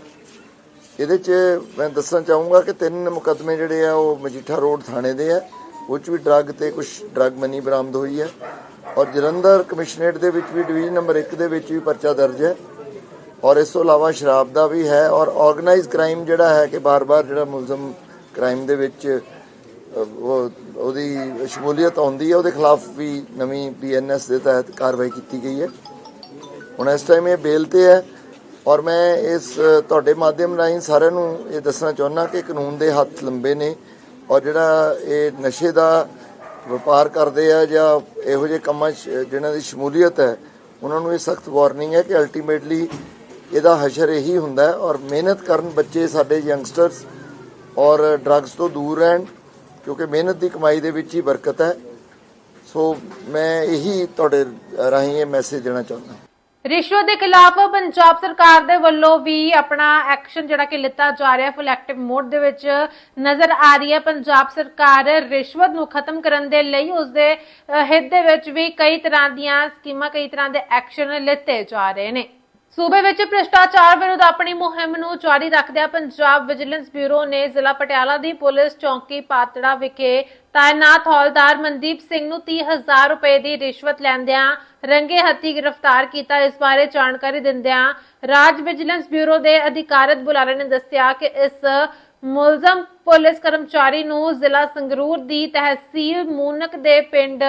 ਇਹਦੇ ਚ ਮੈਂ ਦੱਸਣਾ ਚਾਹੂੰਗਾ ਕਿ ਤਿੰਨ ਮੁਕੱਦਮੇ ਜਿਹੜੇ ਆ, ਉਹ ਮਜੀਠਾ ਰੋਡ ਥਾਣੇ ਦੇ ਆ ਉਹ ਚ ਵੀ ਡਰੱਗ ਤੇ ਕੁਝ ਡਰੱਗ ਮਨੀ ਬਰਾਮਦ ਹੋਈ ਹੈ ਔਰ ਜਲੰਧਰ ਕਮਿਸ਼ਨਰੇਟ ਦੇ ਵਿੱਚ ਵੀ ਡਿਵੀਜ਼ਨ ਨੰਬਰ 1 ਦੇ ਵਿੱਚ ਵੀ ਪਰਚਾ ਦਰਜ ਹੈ ਔਰ ਇਸ ਤੋਂ ਇਲਾਵਾ ਸ਼ਰਾਬ ਦਾ ਵੀ ਹੈ ਔਰ ਆਰਗੇਨਾਈਜ਼ ਕ੍ਰਾਈਮ ਜਿਹੜਾ ਹੈ ਕਿ ਬਾਰ-ਬਾਰ ਜਿਹੜਾ ਮੁਲਜ਼ਮ ਕ੍ਰਾਈਮ ਦੇ ਵਿੱਚ ਉਹ, ਉਹਦੀ ਸ਼ਮੂਲੀਅਤ ਆਉਂਦੀ ਹੈ, ਉਹਦੇ ਖਿਲਾਫ ਵੀ ਨਵੀਂ ਬੀਐਨਐਸ ਦੇ ਤਹਿਤ ਕਾਰਵਾਈ ਕੀਤੀ ਗਈ ਹੈ। ਹੁਣ ਇਸ ਟਾਈਮ ਇਹ ਬੇਲ ਤੇ ਹੈ ਔਰ ਮੈਂ ਇਸ ਤੁਹਾਡੇ ਮਾਧਿਅਮ ਰਾਹੀਂ ਸਾਰਿਆਂ ਨੂੰ ਇਹ ਦੱਸਣਾ ਚਾਹੁੰਦਾ ਕਿ ਕਾਨੂੰਨ ਦੇ ਹੱਥ ਲੰਬੇ ਨੇ ਔਰ ਜਿਹੜਾ ਇਹ ਨਸ਼ੇ ਦਾ ਵਪਾਰ ਕਰਦੇ ਆ ਜਾਂ ਇਹੋ ਜਿਹੇ ਕੰਮਾਂ 'ਚ ਜਿਨ੍ਹਾਂ ਦੀ ਸ਼ਮੂਲੀਅਤ ਹੈ, ਉਹਨਾਂ ਨੂੰ ਇਹ ਸਖਤ ਵਾਰਨਿੰਗ ਹੈ ਕਿ ਅਲਟੀਮੇਟਲੀ ਇਹਦਾ ਹਸ਼ਰ ਇਹੀ ਹੁੰਦਾ ਹੈ ਔਰ ਮਿਹਨਤ ਕਰਨ ਬੱਚੇ ਸਾਡੇ ਯੰਗਸਟਰਸ ਔਰ ਡਰੱਗਸ ਤੋਂ ਦੂਰ ਰਹਿਣ, ਕਿਉਂਕਿ ਮਿਹਨਤ ਦੀ ਕਮਾਈ ਦੇ ਵਿੱਚ ਹੀ ਬਰਕਤ ਹੈ। ਸੋ ਮੈਂ ਇਹੀ ਤੁਹਾਡੇ ਰਾਹੀਂ ਇਹ ਮੈਸੇਜ ਦੇਣਾ ਚਾਹੁੰਦਾ। ਰਿਸ਼ਵਤ ਦੇ ਖਿਲਾਫ ਪੰਜਾਬ ਸਰਕਾਰ ਦੇ ਵੱਲੋਂ ਵੀ ਆਪਣਾ ਐਕਸ਼ਨ ਜਿਹੜਾ ਕਿ ਲਿੱਤਾ ਜਾ ਰਿਹਾ ਫੁੱਲ ਐਕਟਿਵ ਮੋਡ ਦੇ ਵਿੱਚ ਨਜ਼ਰ ਆ ਰਹੀ ਹੈ। ਪੰਜਾਬ ਸਰਕਾਰ ਰਿਸ਼ਵਤ ਨੂੰ ਖਤਮ ਕਰਨ ਦੇ ਲਈ ਉਸ ਦੇ ਹਿੱਤ ਦੇ ਵਿੱਚ ਵੀ ਕਈ ਤਰ੍ਹਾਂ ਦੀਆਂ ਸਕੀਮਾਂ, ਕਈ ਤਰ੍ਹਾਂ ਦੇ ਐਕਸ਼ਨ ਲਿੱਤੇ ਜਾ ਰਹੇ ਨੇ। ਸੂਬੇ ਵਿੱਚ ਭ੍ਰਿਸ਼ਟਾਚਾਰ ਵਿਰੁੱਧ ਆਪਣੀ ਮੁਹਿੰਮ ਨੂੰ ਜਾਰੀ ਰੱਖਦਿਆਂ ਪੰਜਾਬ ਵਿਜੀਲੈਂਸ ਬਿਊਰੋ ਨੇ ਜ਼ਿਲ੍ਹਾ ਪਟਿਆਲਾ ਦੀ ਪੁਲਿਸ ਚੌਂਕੀ ਪਾਤੜਾ ਵਿਖੇ ਤਾਇਨਾਤ ਹੌਲਦਾਰ ਮਨਦੀਪ ਸਿੰਘ ਨੂੰ 30000 ਰੁਪਏ ਦੀ ਰਿਸ਼ਵਤ ਲੈਂਦਿਆਂ ਰੰਗੇ ਹੱਥੀ ਗ੍ਰਿਫਤਾਰ ਕੀਤਾ। ਇਸ ਬਾਰੇ ਜਾਣਕਾਰੀ ਦਿੰਦਿਆਂ ਰਾਜ ਵਿਜੀਲੈਂਸ ਬਿਊਰੋ ਦੇ ਅਧਿਕਾਰਤ ਬੁਲਾਰੇ ਨੇ ਦੱਸਿਆ ਕਿ ਇਸ ਮੁਲਜ਼ਮ ਪੁਲਿਸ ਕਰਮਚਾਰੀ ਨੂੰ ਜ਼ਿਲ੍ਹਾ ਸੰਗਰੂਰ ਦੀ ਤਹਿਸੀਲ ਮੂਨਕ ਦੇ ਪਿੰਡ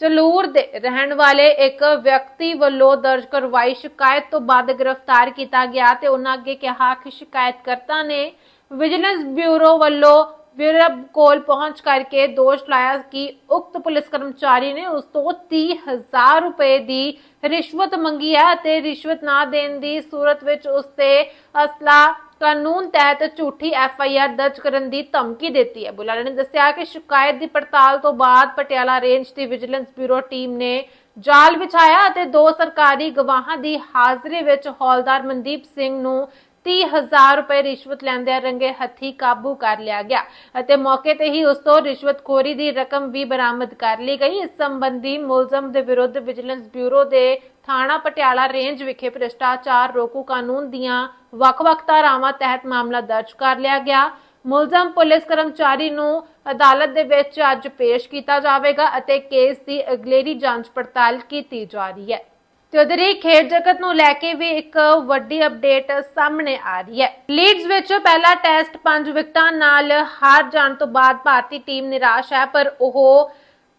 ਚਲੂਰ ਦੇ ਰਹਿਣ ਵਾਲੇ ਇੱਕ ਵਿਅਕਤੀ ਵੱਲੋਂ ਦਰਜ ਕਰਵਾਈ ਸ਼ਿਕਾਇਤ ਤੋਂ ਬਾਅਦ ਗ੍ਰਿਫਤਾਰ ਕੀਤਾ ਗਿਆ ਤੇ ਉਹਨਾਂ ਅੱਗੇ ਕਿਹਾ ਕਿ ਸ਼ਿਕਾਇਤਕਰਤਾ ਨੇ ਵਿਜੀਲੈਂਸ ਬਿਊਰੋ ਵੱਲੋਂ ਵਿਰਬ ਕੋਲ ਪਹੁੰਚ ਕਰਕੇ ਦੋਸ਼ ਲਾਇਆ ਕਿ ਉਕਤ ਪੁਲਿਸ ਕਰਮਚਾਰੀ ਨੇ ਉਸ ਤੋਂ 30000 ਰੁਪਏ ਦੀ ਰਿਸ਼ਵਤ ਮੰਗੀ ਹੈ ਅਤੇ ਰਿਸ਼ਵਤ ਨਾ ਦੇਣ ਦੀ ਸੂਰਤ ਵਿੱਚ ਉਸ ਤੇ ਅਸਲਾ ਕਾਨੂੰਨ ਤਹਿਤ ਝੂਠੀ ਐਫ ਆਈ ਆਰ ਦਰਜ ਕਰਨ ਦੀ ਧਮਕੀ ਦਿੱਤੀ ਹੈ। ਬੁਲਾਰੇ ਨੇ ਦੱਸਿਆ ਕਿ ਸ਼ਿਕਾਇਤ ਦੀ ਪੜਤਾਲ ਤੋਂ ਬਾਅਦ ਪਟਿਆਲਾ ਰੇਂਜ ਦੀ ਵਿਜੀਲੈਂਸ ਬਿਊਰੋ ਟੀਮ ਨੇ ਜਾਲ ਵਿਛਾਇਆ ਅਤੇ ਦੋ ਸਰਕਾਰੀ ਗਵਾਹਾਂ ਦੀ ਹਾਜ਼ਰੀ ਵਿੱਚ ਹੌਲਦਾਰ ਮਨਦੀਪ ਸਿੰਘ ਨੂੰ 30000 ਰੁਪਏ ਰਿਸ਼ਵਤ ਲੈਂਦਿਆਂ ਰੰਗੇ ਹੱਥੀ ਕਾਬੂ ਕਰ ਲਿਆ ਗਿਆ ਅਤੇ ਮੌਕੇ ਤੇ ਹੀ ਉਸ ਤੋਂ ਰਿਸ਼ਵਤਖੋਰੀ ਦੀ ਰਕਮ ਵੀ ਬਰਾਮਦ ਕਰ ਲਈ ਗਈ। ਇਸ ਸੰਬੰਧੀ ਮੁਲਜ਼ਮ ਦੇ ਵਿਰੁੱਧ ਵਿਜੀਲੈਂਸ ਬਿਊਰੋ ਦੇ ਥਾਣਾ ਪਟਿਆਲਾ ਰੇਂਜ ਵਿਖੇ ਭ੍ਰਿਸ਼ਟਾਚਾਰ ਰੋਕੂ ਕਾਨੂੰਨ ਦੀਆਂ ਵੱਖ-ਵੱਖ ਧਾਰਾਵਾਂ ਤਹਿਤ ਮਾਮਲਾ ਦਰਜ ਕਰ ਲਿਆ ਗਿਆ। ਮੁਲਜ਼ਮ, ਪੁਲਿਸ ਕਰਮਚਾਰੀ ਨੂੰ ਅਦਾਲਤ ਦੇ ਵਿੱਚ ਅੱਜ ਪੇਸ਼ ਕੀਤਾ ਜਾਵੇਗਾ ਅਤੇ ਕੇਸ ਦੀ ਅਗਲੇਰੀ ਜਾਂਚ ਪੜਤਾਲ ਕੀਤੀ ਜਾ ਰਹੀ ਹੈ। ਤੇ ਉਧਰ ਹੀ ਖੇਡ ਜਗਤ ਨੂੰ ਲੈ ਕੇ ਵੀ ਇੱਕ ਵੱਡੀ ਅਪਡੇਟ ਸਾਹਮਣੇ ਆ ਰਹੀ ਹੈ। ਲੀਡਸ ਵਿੱਚ ਪਹਿਲਾ ਟੈਸਟ 5 ਵਿਕਟਾਂ ਨਾਲ ਹਾਰ ਜਾਣ ਤੋਂ ਬਾਅਦ ਭਾਰਤੀ ਟੀਮ ਨਿਰਾਸ਼ ਹੈ, ਪਰ ਉਹ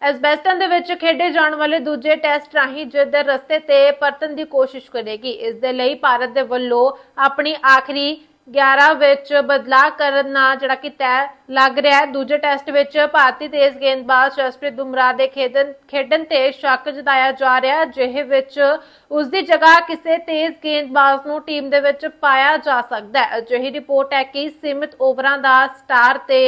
ਐਸਬੈਸਟਨ ਦੇ ਵਿੱਚ ਖੇਡੇ ਜਾਣ ਵਾਲੇ ਦੂਜੇ ਟੈਸਟ ਰਾਹੀਂ ਜਿੱਤ ਦੇ ਰਸਤੇ ਤੇ ਪਰਤਣ ਦੀ ਕੋਸ਼ਿਸ਼ ਕਰੇਗੀ। ਇਸ ਦੇ ਲਈ ਭਾਰਤ ਦੇ ਵੱਲੋਂ ਆਪਣੀ ਆਖਰੀ 11 ਵਿੱਚ ਬਦਲਾਅ ਕਰਨਾ ਜਿਹੜਾ ਕਿ ਤੈਅ ਲੱਗ ਰਿਹਾ ਹੈ। ਦੂਜੇ ਟੈਸਟ ਵਿੱਚ ਭਾਰਤੀ ਤੇਜ਼ ਗੇਂਦਬਾਜ਼ ਜਸਪ੍ਰੀਤ ਬੁਮਰਾਹ ਦੇ ਖੇਡਣ ਖੇਡਣ ਤੇ ਸ਼ੱਕ ਜਤਾਇਆ ਜਾ ਰਿਹਾ ਹੈ, ਜਿਹੇ ਵਿੱਚ ਉਸ ਦੀ ਜਗ੍ਹਾ ਕਿਸੇ ਤੇਜ਼ ਗੇਂਦਬਾਜ਼ ਨੂੰ ਟੀਮ ਦੇ ਵਿੱਚ ਪਾਇਆ ਜਾ ਸਕਦਾ ਹੈ। ਅਜਿਹੀ ਰਿਪੋਰਟ ਹੈ ਕਿ ਸੀਮਿਤ ਓਵਰਾਂ ਦਾ ਸਟਾਰ ਤੇ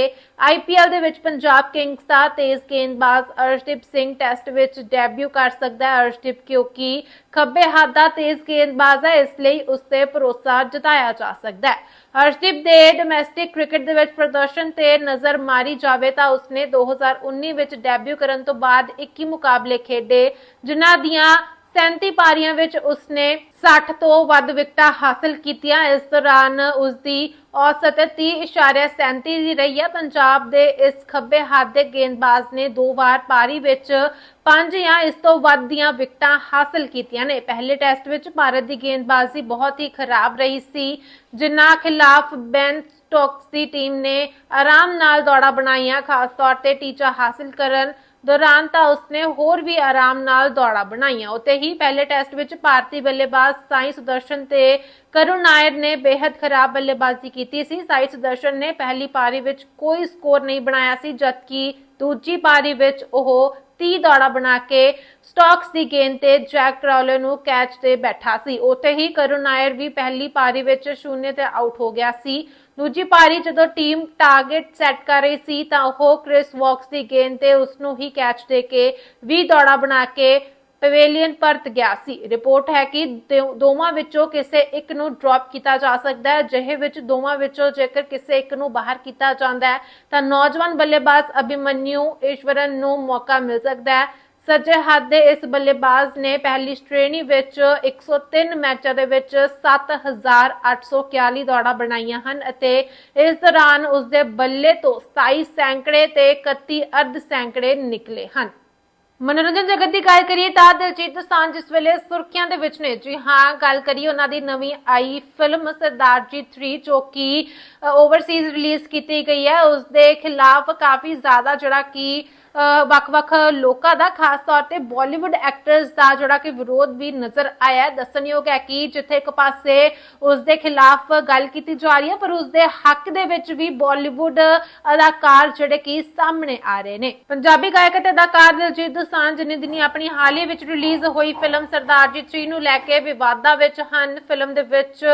ਆਈਪੀਐਲ ਦੇ ਵਿੱਚ ਪੰਜਾਬ ਕਿੰਗਸ ਦਾ ਤੇਜ਼ ਗੇਂਦਬਾਜ਼ ਅਰਸ਼ਦੀਪ ਸਿੰਘ ਟੈਸਟ ਵਿੱਚ ਡੈਬਿਊ ਕਰ ਸਕਦਾ ਹੈ। ਅਰਸ਼ਦੀਪ, ਕਿਉਂਕਿ ਖੱਬੇ ਹੱਥ ਦਾ ਤੇਜ਼ ਗੇਂਦਬਾਜ਼ ਹੈ, ਇਸ ਲਈ ਉਸ ਤੇ ਭਰੋਸਾ ਜਤਾਇਆ ਜਾ ਸਕਦਾ ਹੈ। ਅਰਸ਼ਦੀਪ ਦੇ ਡੋਮੈਸਟਿਕ ਕ੍ਰਿਕਟ ਦੇ ਵਿੱਚ ਪ੍ਰਦਰਸ਼ਨ ਤੇ ਨਜ਼ਰ ਮਾਰੀ ਜਾਵੇ ਤਾਂ ਉਸਨੇ 2019 ਵਿੱਚ ਡੈਬਿਊ ਕਰਨ ਤੋਂ ਬਾਅਦ 21 ਮੁਕਾਬਲੇ ਖੇਡੇ, ਜਿਨ੍ਹਾਂ ਦੀਆਂ 37 ਪਾਰੀਆਂ ਵਿੱਚ ਉਸਨੇ 60 ਤੋਂ ਵੱਧ ਵਿਕਟਾਂ ਹਾਸਲ ਕੀਤੀਆਂ। ਇਸ ਦੌਰਾਨ ਉਸਦੀ ਔਸਤ 30.37 ਦੀ ਰਹੀ ਹੈ। ਪੰਜਾਬ ਦੇ ਇਸ ਖੱਬੇ ਹੱਥ ਦੇ ਗੇਂਦਬਾਜ਼ ਨੇ ਦੋ ਵਾਰ ਪਾਰੀ ਵਿੱਚ ਪੰਜ ਜਾਂ ਇਸ ਤੋਂ ਵੱਧ ਦੀਆਂ ਵਿਕਟਾਂ ਹਾਸਲ ਕੀਤੀਆਂ ਨੇ। ਪਹਿਲੇ ਟੈਸਟ ਵਿੱਚ ਭਾਰਤ ਦੀ ਗੇਂਦਬਾਜ਼ੀ ਬਹੁਤ ਹੀ ਖਰਾਬ ਰਹੀ ਸੀ, ਜਿਨ੍ਹਾਂ ਖਿਲਾਫ ਬੈਨ ਸਟੋਕਸ ਦੀ ਟੀਮ ਨੇ ਆਰਾਮ ਨਾਲ ਦੌੜਾ ਬਣਾਈਆਂ। ਖਾਸ ਤੌਰ ਤੇ ਟੀਚਾ ਹਾਸਲ ਕਰਨ ਦੌਰਾਨ ਤਾਂ ਉਸਨੇ ਹੋਰ ਵੀ ਆਰਾਮ ਨਾਲ ਦੌੜਾ ਬਣਾਈਆਂ। ਉਤੇ ਹੀ ਪਹਿਲੇ ਟੈਸਟ ਵਿੱਚ ਭਾਰਤੀ ਬੱਲੇਬਾਜ਼ ਸਾਈ ਸੁਦਰਸ਼ਨ ਤੇ ਕਰੁਣ ਨਾਇਰ ਨੇ ਬੇहद ਖਰਾਬ ਬੱਲੇਬਾਜ਼ੀ ਕੀਤੀ ਸੀ। ਸਾਈ ਸੁਦਰਸ਼ਨ ਨੇ ਪਹਿਲੀ ਪਾਰੀ ਵਿੱਚ ਕੋਈ ਸਕੋਰ ਨਹੀਂ ਬਣਾਇਆ ਸੀ, ਜਦਕਿ ਦੂਜੀ ਪਾਰੀ ਵਿੱਚ ਉਹ 30 ਦੌੜਾ ਬਣਾ ਕੇ ਸਟਾਕਸ ਦੀ ਗੇਂਦ ਤੇ ਜੈਕ ਕਰਾਉਲੇ ਨੂੰ ਕੈਚ ਤੇ ਬੈਠਾ ਸੀ। ਉੱਥੇ ਹੀ ਕਰੁਣ ਨਾਇਰ ਵੀ ਪਹਿਲੀ ਪਾਰੀ ਵਿੱਚ ਸ਼ੂਨਯ ਤੇ ਆਊਟ ਹੋ ਗਿਆ ਸੀ। ਦੂਜੀ ਪਾਰੀ ਜਦੋਂ ਟੀਮ ਟਾਰਗੇਟ ਸੈੱਟ ਕਰ ਰਹੀ ਸੀ ਤਾਂ ਉਹ ਕ੍ਰਿਸ ਵਾਕਸ ਦੀ ਗੇਂਦ ਤੇ ਉਸ ਨੂੰ ਹੀ ਕੈਚ ਦੇ ਕੇ 20 ਦੌੜਾ ਬਣਾ ਕੇ ਪਵੇਲੀਅਨ ਪਰਤ ਗਿਆ ਸੀ। ਰਿਪੋਰਟ ਹੈ ਕਿ ਦੋਵਾਂ ਵਿੱਚੋਂ ਕਿਸੇ ਇੱਕ ਨੂੰ ਡ੍ਰੌਪ ਕੀਤਾ ਜਾ ਸਕਦਾ ਹੈ। ਜਿਹੇ ਵਿੱਚ ਦੋਵਾਂ ਵਿੱਚੋਂ ਜੇਕਰ ਕਿਸੇ ਇੱਕ ਨੂੰ ਬਾਹਰ ਕੀਤਾ ਜਾਂਦਾ ਹੈ ਤਾਂ ਨੌਜਵਾਨ ਬੱਲੇਬਾਜ਼ ਅਭਿਮਨਿਊ ਈਸ਼ਵਰਨ ਨੂੰ ਮੌਕਾ ਮਿਲ ਸਕਦਾ ਹੈ। ਸੱਜੇ ਹੱਥ ਦੇ ਇਸ ਬੱਲੇਬਾਜ਼ ਨੇ ਪਹਿਲੀ ਸ਼੍ਰੇਣੀ ਵਿੱਚ 103 ਮੈਚਾਂ ਦੇ ਵਿੱਚ 7841 ਦੌੜਾਂ ਬਣਾਈਆਂ ਹਨ ਅਤੇ ਇਸ ਦੌਰਾਨ ਉਸ ਦੇ ਬੱਲੇ ਤੋਂ 27 ਸੈਂਕੜੇ ਤੇ 31 ਅਰਧ ਸੈਂਕੜੇ ਨਿਕਲੇ ਹਨ। ਮਨੋਰੰਜਨ ਜਗਤ ਦੀ ਗੱਲ ਕਰੀਏ ਤਾਂ ਦਿਲਜੀਤ ਦੋਸਾਂਝ ਜਿਸ ਵੇਲੇ ਸੁਰਖੀਆਂ ਦੇ ਵਿੱਚ ਨੇ, ਜੀ ਹਾਂ, ਗੱਲ ਕਰੀਏ ਉਹਨਾਂ ਦੀ ਨਵੀਂ ਆਈ ਫਿਲਮ ਸਰਦਾਰ ਜੀ 3 ਜੋ ਕਿ ਓਵਰਸੀਜ਼ ਰਿਲੀਜ਼ ਕੀਤੀ ਗਈ ਹੈ ਉਸ ਦੇ ਖਿਲਾਫ ਕਾਫੀ ਜ਼ਿਆਦਾ ਜਿਹੜਾ ਕਿ ਵੱਖ-ਵੱਖ ਲੋਕਾਂ ਦਾ, ਖਾਸ ਤੌਰ ਤੇ ਬਾਲੀਵੁੱਡ ਐਕਟਰਸ ਦਾ ਜਿਹੜਾ ਕਿ ਵਿਰੋਧ ਵੀ ਨਜ਼ਰ ਆਇਆ ਹੈ। ਦੱਸਣਯੋਗ ਹੈ ਕਿ ਜਿੱਥੇ ਇੱਕ ਪਾਸੇ ਉਸ ਦੇ ਖਿਲਾਫ ਗੱਲ ਕੀਤੀ ਜਾ ਰਹੀ ਹੈ, ਪਰ ਉਸ ਦੇ ਹੱਕ ਦੇ ਵਿੱਚ ਵੀ ਬਾਲੀਵੁੱਡ ਅਦਾਕਾਰ ਜਿਹੜੇ ਕਿ ਸਾਹਮਣੇ ਆ ਰਹੇ ਨੇ। ਪੰਜਾਬੀ ਗਾਇਕ ਅਤੇ ਅਦਾਕਾਰ ਦਿਲਜੀਤ ਦੋਸਾਂਝ ਨੇ ਦਿਨੀ ਆਪਣੀ ਹਾਲ ਹੀ ਵਿੱਚ ਰਿਲੀਜ਼ ਹੋਈ ਫਿਲਮ ਸਰਦਾਰ ਜੀ 3 ਨੂੰ ਲੈ ਕੇ ਵਿਵਾਦਾਂ ਵਿੱਚ ਹਨ। ਫਿਲਮ ਦੇ ਵਿੱਚ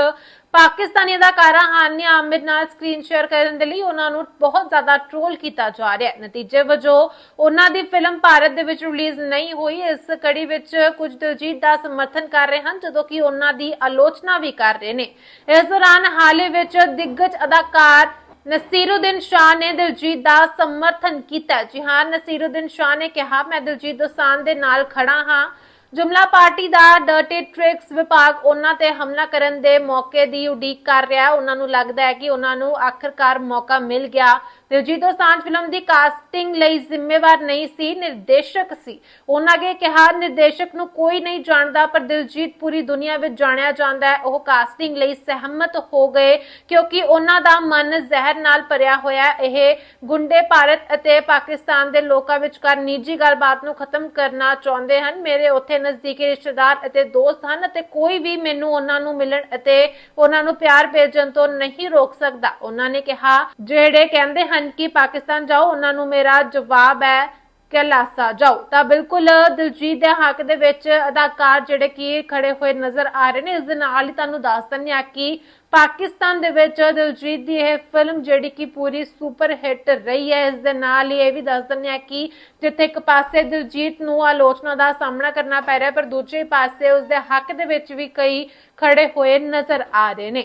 ਪਾਕਿਸਤਾਨੀ ਅਦਾਕਾਰਾ ਹਾਨੀਆ ਆਮਿਰ ਨਾਲ ਸਕਰੀਨ ਸ਼ੇਅਰ ਕਰਨ ਦੇ ਲਈ ਉਹਨਾਂ ਨੂੰ ਬਹੁਤ ਜ਼ਿਆਦਾ ਟ੍ਰੋਲ ਕੀਤਾ ਜਾ ਰਿਹਾ ਹੈ। ਨਤੀਜੇ ਵਜੋਂ ਉਹਨਾਂ ਦੀ ਫਿਲਮ ਭਾਰਤ ਦੇ ਵਿੱਚ ਰਿਲੀਜ਼ ਨਹੀਂ ਹੋਈ। ਇਸ ਕੜੀ ਵਿੱਚ ਕੁਝ ਦਿਲਜੀਤ ਦਾ ਸਮਰਥਨ ਕਰ ਰਹੇ ਹਨ, ਜਦੋਂ ਕਿ ਉਹਨਾਂ ਦੀ ਆਲੋਚਨਾ ਵੀ ਕਰ ਰਹੇ ਨੇ। ਇਸ ਦੌਰਾਨ ਹਾਲੇ ਵਿੱਚ ਦਿੱਗਜ ਅਦਾਕਾਰ ਨਸੀਰੁਦੀਨ ਸ਼ਾਹ ਨੇ ਦਿਲਜੀਤ ਦਾ ਸਮਰਥਨ ਕੀਤਾ ਜੀ ਹਾਂ, ਨਸੀਰੁਦੀਨ ਸ਼ਾਹ ਨੇ ਕਿਹਾ, ਮੈਂ ਦਿਲਜੀਤ ਦੋਸਾਨ ਦੇ ਨਾਲ ਖੜਾ ਹਾਂ। ਜੁਮਲਾ ਪਾਰਟੀ ਦਾ ਡਰਟੀ ਟ੍ਰਿਕਸ ਵਿਭਾਗ ਉਹਨਾਂ ਤੇ ਹਮਲਾ ਕਰਨ ਦੇ ਮੌਕੇ ਦੀ ਉਡੀਕ ਕਰ ਰਿਹਾ ਹੈ। ਉਹਨਾਂ ਨੂੰ ਲੱਗਦਾ ਹੈ ਕਿ ਉਹਨਾਂ ਨੂੰ ਆਖਰਕਾਰ ਮੌਕਾ ਮਿਲ ਗਿਆ। ਦਿਲਜੀਤ ਦੋਸਾਂਝ ਫਿਲਮ ਦੀ ਕਾਸਟਿੰਗ ਲਈ ਜ਼ਿੰਮੇਵਾਰ ਨਹੀਂ ਸੀ, ਨਿਰਦੇਸ਼ਕ ਸੀ। ਉਹਨਾਂ ਅੱਗੇ ਕਿਹਾ, ਨਿਰਦੇਸ਼ਕ ਨੂੰ ਕੋਈ ਨਹੀਂ ਜਾਣਦਾ, ਪਰ ਦਿਲਜੀਤ ਪੂਰੀ ਦੁਨੀਆ ਵਿੱਚ ਜਾਣਿਆ ਜਾਂਦਾ ਹੈ। ਉਹ ਕਾਸਟਿੰਗ ਲਈ ਸਹਿਮਤ ਹੋ ਗਏ, ਕਿਉਂਕਿ ਉਹਨਾਂ ਦਾ ਮਨ ਜ਼ਹਿਰ ਨਾਲ ਭਰਿਆ ਹੋਇਆ ਇਹ ਗੁੰਡੇ ਭਾਰਤ ਅਤੇ ਪਾਕਿਸਤਾਨ ਦੇ ਲੋਕਾਂ ਵਿਚਕਾਰ ਨਿੱਜੀ ਗੱਲਬਾਤ ਨੂੰ ਖਤਮ ਕਰਨਾ ਚਾਹੁੰਦੇ ਹਨ। ਮੇਰੇ ਉੱਥੇ ਨਜ਼ਦੀਕੀ ਰਿਸ਼ਤੇਦਾਰ ਅਤੇ ਦੋਸਤ ਹਨ ਅਤੇ ਕੋਈ ਵੀ ਮੈਨੂੰ ਉਹਨਾਂ ਨੂੰ ਮਿਲਣ ਅਤੇ ਉਹਨਾਂ ਨੂੰ ਪਿਆਰ ਭੇਜਣ ਤੋਂ ਨਹੀਂ ਰੋਕ ਸਕਦਾ। ਉਹਨਾਂ ਨੇ ਕਿਹਾ, ਜਿਹੜੇ ਕਹਿੰਦੇ ਹਨ ਕਿ ਪਾਕਿਸਤਾਨ ਜਾਓ, ਉਹਨਾਂ ਨੂੰ ਮੇਰਾ ਜਵਾਬ ਹੈ ਕੈਲਾਸਾ ਜਾਓ। ਤਾਂ ਬਿਲਕੁਲ ਦਿਲਜੀਤ ਦੇ ਹੱਕ ਦੇ ਵਿੱਚ ਅਦਾਕਾਰ ਜਿਹੜੇ ਕਿ ਖੜੇ ਹੋਏ ਨਜ਼ਰ ਆ ਰਹੇ ਨੇ, ਇਸ ਦੇ ਨਾਲ ਹੀ ਤੁਹਾਨੂੰ ਦੱਸ ਦਿੰਦੇ ਆ ਕਿ ਪਾਕਿਸਤਾਨ ਦੇ ਵਿੱਚ ਦਿਲਜੀਤ ਦੀ ਇਹ ਫਿਲਮ ਜਿਹੜੀ ਕਿ ਪੂਰੀ ਸੁਪਰ ਹਿੱਟ ਰਹੀ ਹੈ, ਇਸ ਦੇ ਨਾਲ ਹੀ ਇਹ ਵੀ ਦੱਸ ਦਿੰਦੇ ਆ ਕਿ ਜਿੱਥੇ ਇੱਕ ਪਾਸੇ ਦਿਲਜੀਤ ਨੂੰ ਆਲੋਚਨਾ ਦਾ ਸਾਹਮਣਾ ਕਰਨਾ ਪੈ ਰਿਹਾ, ਪਰ ਦੂਜੇ ਪਾਸੇ ਉਸ ਦੇ ਹੱਕ ਦੇ ਵਿੱਚ ਵੀ ਕਈ ਖੜੇ ਹੋਏ ਨਜ਼ਰ ਆ ਰਹੇ ਨੇ।